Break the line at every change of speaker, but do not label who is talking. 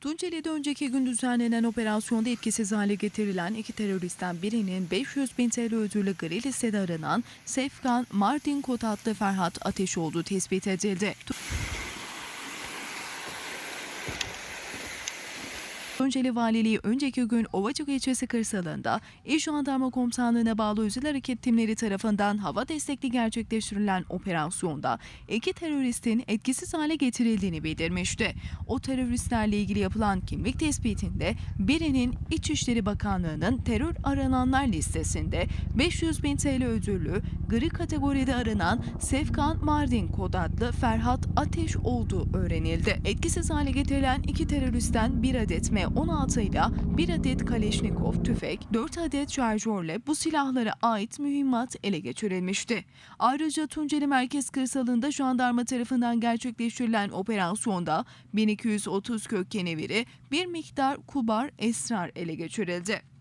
Tunceli'de önceki gün düzenlenen operasyonda etkisiz hale getirilen iki teröristten birinin 500 bin TL ödüllü gri listede aranan Sefkan Mardin Kod adlı Ferhat Ateş olduğu tespit edildi. Tunceli Valiliği önceki gün Ovacık ilçesi kırsalında İl Jandarma Komutanlığı'na bağlı özel hareket timleri tarafından hava destekli gerçekleştirilen operasyonda iki teröristin etkisiz hale getirildiğini bildirmişti. O teröristlerle ilgili yapılan kimlik tespitinde birinin İçişleri Bakanlığı'nın terör arananlar listesinde 500 bin TL ödüllü gri kategoride aranan Sefkan Mardin kod adlı Ferhat Ateş olduğu öğrenildi. Etkisiz hale getirilen iki teröristten bir adet M16 ile bir adet Kaleşnikov tüfek, 4 adet şarjörle bu silahlara ait mühimmat ele geçirilmişti. Ayrıca Tunceli Merkez Kırsalı'nda jandarma tarafından gerçekleştirilen operasyonda 1230 kök keneviri, bir miktar kubar esrar ele geçirildi.